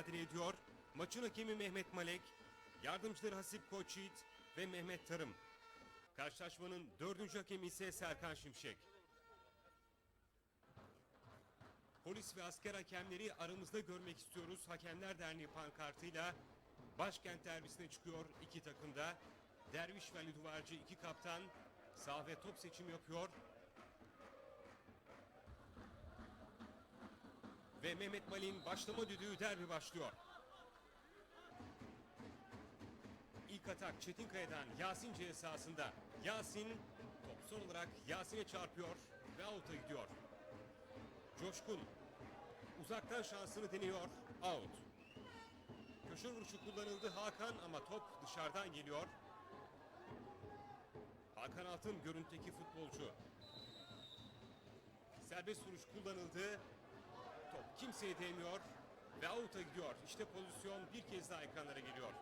mücadele ediyor. Maçın hakemi Mehmet Malek, yardımcıları Hasip Koçyiğit ve Mehmet Tarım. Karşılaşmanın dördüncü hakemi ise Serkan Şimşek. Polis ve asker hakemleri aramızda görmek istiyoruz. Hakemler Derneği pankartıyla başkent derbisine çıkıyor iki takımda. Derviş ve Ali Duvarcı iki kaptan sağ ve top seçimi yapıyor. Ve Mehmet Malin başlama düdüğü derbi başlıyor. İlk atak Çetinkaya'dan Yasin C sahasında. Yasin top son olarak Yasin'e çarpıyor ve out'a gidiyor. Coşkun uzaktan şansını deniyor. Out. Köşe vuruşu kullanıldı Hakan ama top dışarıdan geliyor. Hakan Altın görüntüdeki futbolcu. Serbest vuruş kullanıldı. Top kimseye değmiyor ve out'a gidiyor. İşte pozisyon bir kez daha ekranlara geliyor.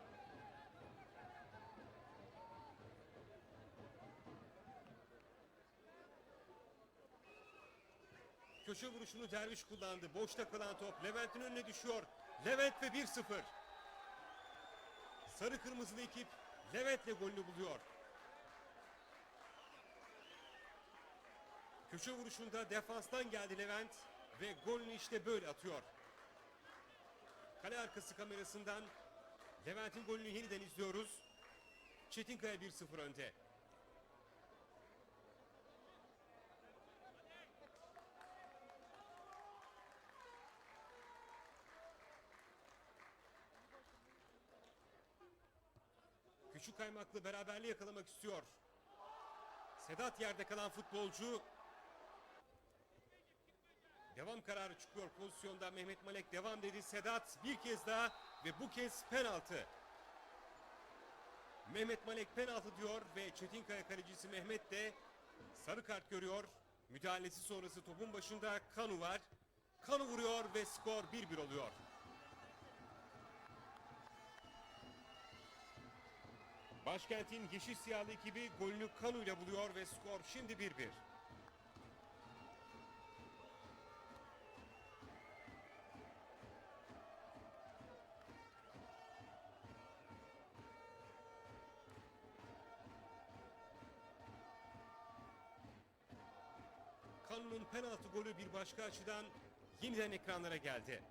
Köşe vuruşunu Derviş kullandı. Boşta kalan top Levent'in önüne düşüyor. Levent ve 1-0. Sarı kırmızılı ekip Levent'le golünü buluyor. Köşe vuruşunda defanstan geldi Levent ve golünü işte böyle atıyor. Kale arkası kamerasından Levent'in golünü yeniden izliyoruz. Çetinkaya 1-0 önde. Küçük kaymaklı beraberliği yakalamak istiyor. Sedat yerde kalan futbolcu Devam kararı çıkıyor pozisyonda Mehmet Malek devam dedi. Sedat bir kez daha ve bu kez penaltı. Mehmet Malek penaltı diyor ve Çetinkaya kalecisi Mehmet de sarı kart görüyor. Müdahalesi sonrası topun başında Kanu var. Kanu vuruyor ve skor 1-1 oluyor. Başkentin yeşil siyahlı ekibi golünü Kanu ile buluyor ve skor şimdi 1-1. Kanu'nun penaltı golü bir başka açıdan yeniden ekranlara geldi.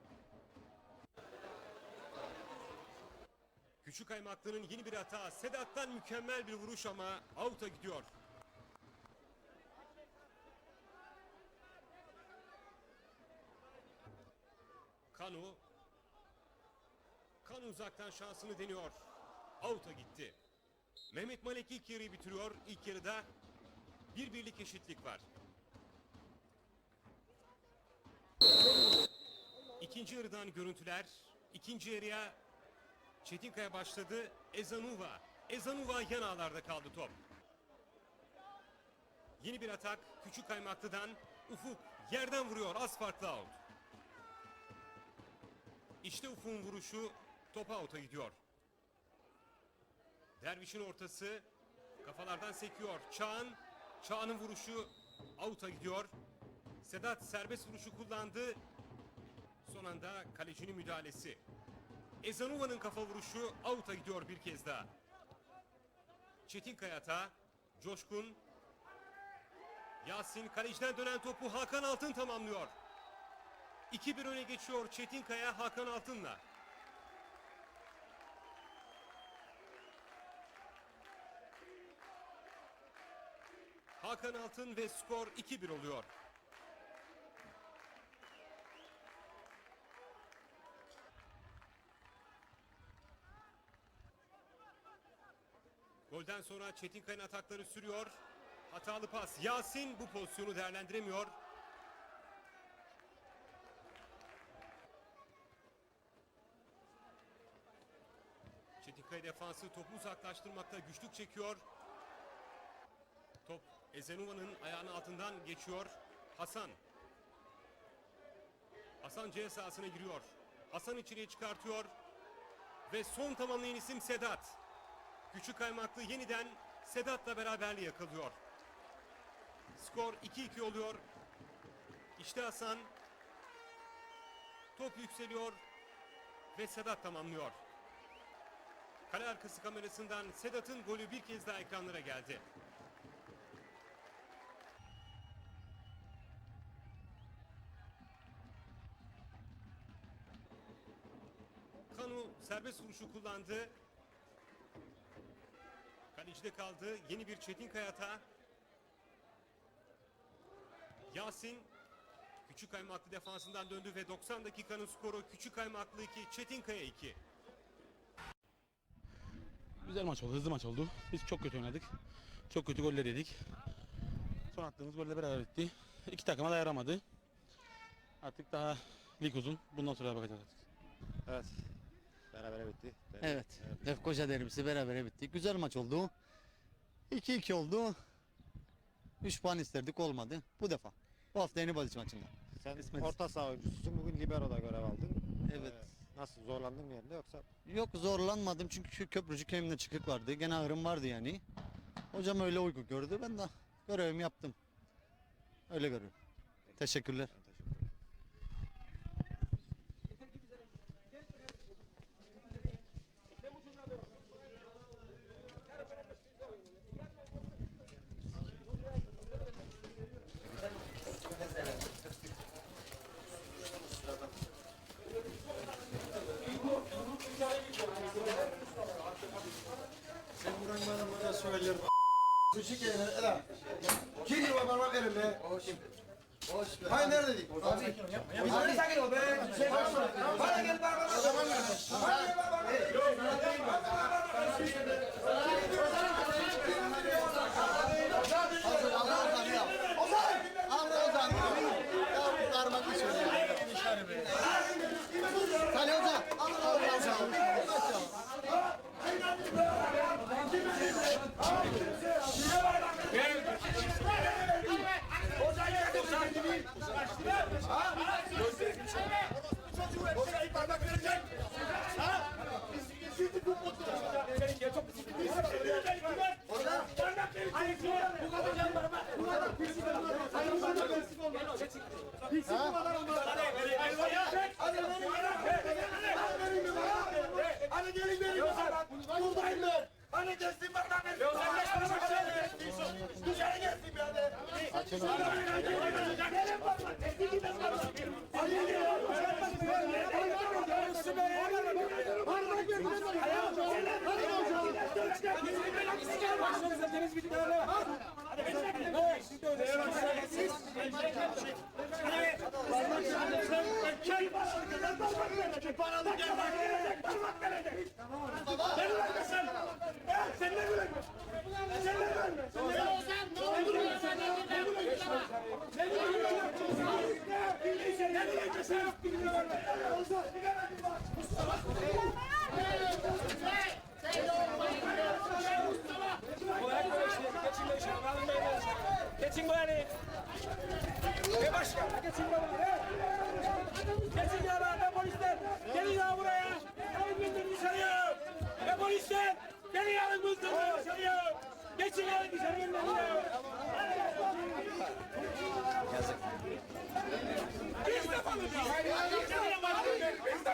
Küçük Aymaklı'nın yeni bir hata. Sedat'tan mükemmel bir vuruş ama out'a gidiyor. Kanu Kanu uzaktan şansını deniyor. Out'a gitti. Mehmet Malek ilk yarıyı bitiriyor. İlk yarıda bir birlik eşitlik var. İkinci yarıdan görüntüler. İkinci yarıya Çetinkaya başladı. Ezanuva. Ezanuva yan ağlarda kaldı top. Yeni bir atak. Küçük Kaymaklı'dan Ufuk yerden vuruyor. Az farklı out. İşte Ufuk'un vuruşu top out'a gidiyor. Derviş'in ortası kafalardan sekiyor. Çağan, Çağan'ın vuruşu out'a gidiyor. Sedat serbest vuruşu kullandı. Son anda kalecinin müdahalesi. Ezanova'nın kafa vuruşu out'a gidiyor bir kez daha. Çetin Kayata, Coşkun, Yasin kaleciden dönen topu Hakan Altın tamamlıyor. 2-1 öne geçiyor Çetin Kaya Hakan Altın'la. Hakan Altın ve skor 2-1 oluyor. Golden sonra Çetinkaya'nın atakları sürüyor. Hatalı pas. Yasin bu pozisyonu değerlendiremiyor. Çetinkaya defansı topu uzaklaştırmakta güçlük çekiyor. Top Ezenova'nın ayağının altından geçiyor. Hasan. Hasan C sahasına giriyor. Hasan içeriye çıkartıyor. Ve son tamamlayan isim Sedat. Küçük Kaymaklı yeniden Sedat'la beraberliği yakalıyor. Skor 2-2 oluyor. İşte Hasan. Top yükseliyor. ve Sedat tamamlıyor. Kale arkası kamerasından Sedat'ın golü bir kez daha ekranlara geldi. Kanu serbest vuruşu kullandı. Kalecide kaldı. Yeni bir Çetin Kayata. Yasin Küçük Kaymaklı defansından döndü ve 90 dakikanın skoru Küçük Kaymaklı 2, Çetin Kaya 2. Güzel maç oldu, hızlı maç oldu. Biz çok kötü oynadık. Çok kötü goller yedik. Son attığımız golle beraber bitti. İki takıma da yaramadı. Artık daha lig uzun. Bundan sonra bakacağız artık. Evet. Beraber bitti. Evet. Lefkoşa derbisi berabere bitti. Güzel maç oldu. 2-2 oldu. 3 puan isterdik olmadı. Bu defa. Bu hafta yeni Baliç maçında. Sen İsmet. orta saha oyuncususun. Bugün libero'da görev aldın. Evet. Ee, nasıl zorlandın mı yerinde yoksa? Yok zorlanmadım çünkü şu köprücük elimde çıkık vardı. Gene ağrım vardı yani. Hocam öyle uygun gördü. Ben de görevimi yaptım. Öyle görüyorum. Teşekkürler. Ben teşekkür ederim. Kim var parmak elimde? Hayır nerede değil? Abi. Abi sakin ol be. Şey konuşma. Bana gel parmak. Zaman ver. Bana gel parmak. Hadi gelin benim. Buradayım ben. Hadi gelsin bana. Dışarı gelsin bir hadi. Başınıza deniz bitkilerine Paralı gel bak verecek, parmak verecek. Beni verme sen. Evet, sen ne güvenme? Sen ne güvenme? Sen ne güvenme? Sen ne güvenme? Sen ne güvenme? Sen ne güvenme? Ne güvenme sen? Ne güvenme? Geçin bari. Ne başka? Geçin bari. Geçin ya lan polisler. Gelin ya buraya. Alın gündür dışarıya. Ne polisler. Gelin alın gündür dışarıya. Geçin alın dışarıya. Yazık. Biz de balıyız. Biz de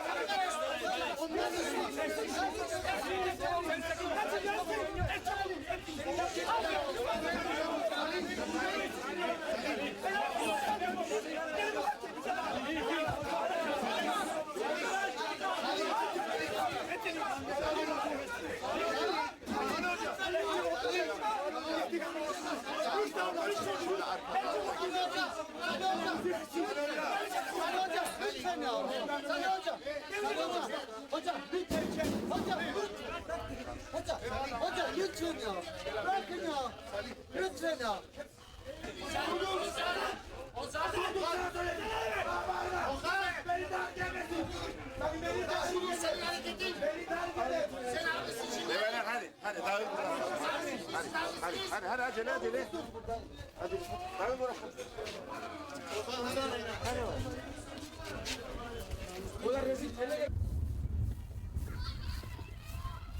Hocam lütfen. Hocam Hocam. Hocam lütfen ya. Bırakın ya. Lütfen ya. Develer hadi. Hadi dağıl buradan. Hadi hadi hadi hadi acele acele. Hadi dağıl buradan.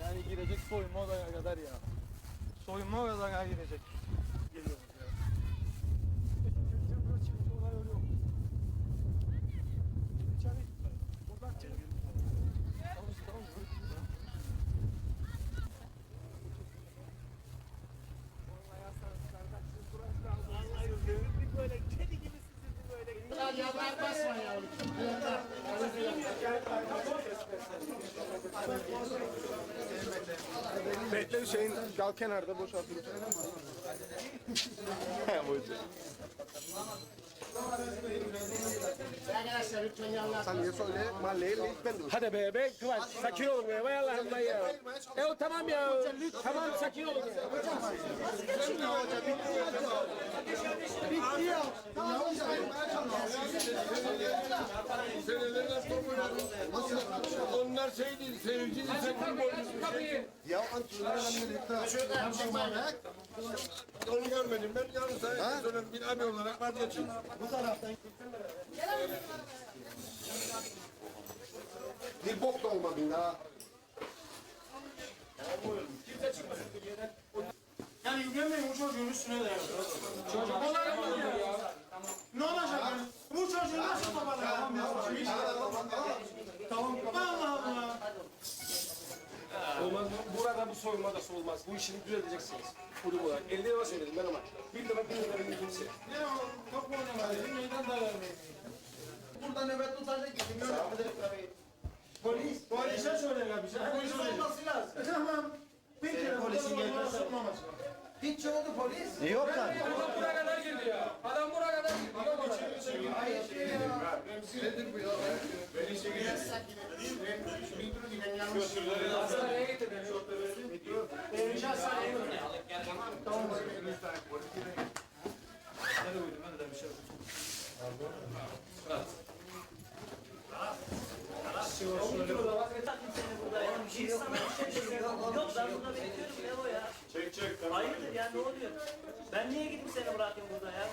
Yani girecek soyunma odaya kadar ya. Soyunma odaya kadar girecek. Bekle Hüseyin kal kenarda boşaltın. He boş. Sen niye söyle mahalleye ben de Hadi be be Kıvanç sakin olun be vay Allah'ım vay ya. E o tamam ya. Tamam sakin olun ya. Onlar şey değil, seyirci değil, sen futbol Ya Onu görmedim ben yalnız sana söyleyeyim bir abi olarak vazgeçin. Bu taraftan. Bir bok da olmadın ha. Yani yüklemeyin bu çocuğun üstüne de. Çocuk olarak soyunma da olmaz. Bu işini düzelteceksiniz. Kulüp olarak. 50 lira söyledim ben ama. Bir lira bir lira bir kimse. Ne o? Top oynamayı, meydan da vermeyi. Burada nöbet tutacak gibi Polis. Polise söyler bize. Polis olması lazım. Tamam. Bir kere polisin gelmesi tutmaması. Hiç oldu polis. E yok lan. Adam buraya kadar girdi ya. Adam buraya Yok Hastaneye getirdim. Devrici hastaneye götür. Yok ben burada bekliyorum ne o ya? Çek çek. Hayırdır ya ne oluyor? Ben niye gidip seni bırakayım burada ya?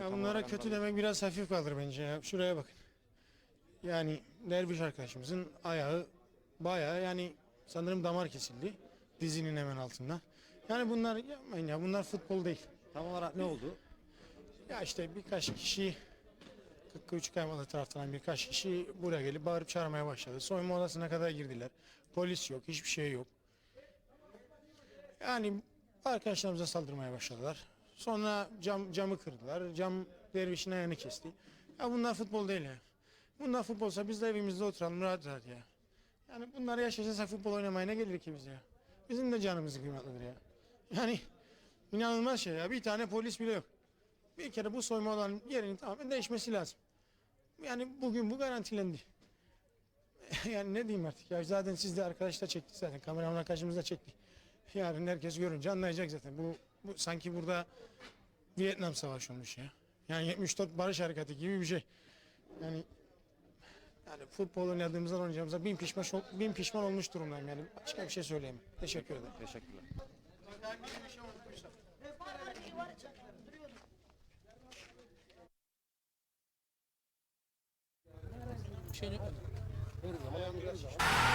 Ya bunlara kötü demek biraz hafif kalır bence ya. Şuraya bakın. Yani derviş arkadaşımızın ayağı bayağı yani sanırım damar kesildi. Dizinin hemen altında. Yani bunlar yapmayın ya bunlar futbol değil. Tam olarak ne oldu? Ya işte birkaç kişi Kırkıç Kaymalı taraftan birkaç kişi buraya gelip bağırıp çağırmaya başladı. Soyunma odasına kadar girdiler. Polis yok, hiçbir şey yok. Yani arkadaşlarımıza saldırmaya başladılar. Sonra cam camı kırdılar. Cam dervişin ayağını kesti. Ya bunlar futbol değil ya. Bunlar futbolsa biz de evimizde oturalım rahat rahat ya. Yani bunları yaşayacaksak futbol oynamaya ne gelir ki bize ya? Bizim de canımız kıymetlidir ya. Yani inanılmaz şey ya. Bir tane polis bile yok. Bir kere bu soyma olan yerin tamamen değişmesi lazım. Yani bugün bu garantilendi. yani ne diyeyim artık ya zaten siz de arkadaş da çekti zaten kameraman arkadaşımız da çekti. Yarın herkes görünce anlayacak zaten. Bu, bu sanki burada Vietnam Savaşı olmuş ya. Yani 74 Barış Harekatı gibi bir şey. Yani yani futbol oynadığımızdan oynayacağımıza bin pişman, ol- bin pişman olmuş durumdayım yani. Başka bir şey söyleyemem. Teşekkür ederim. Teşekkürler. Her zaman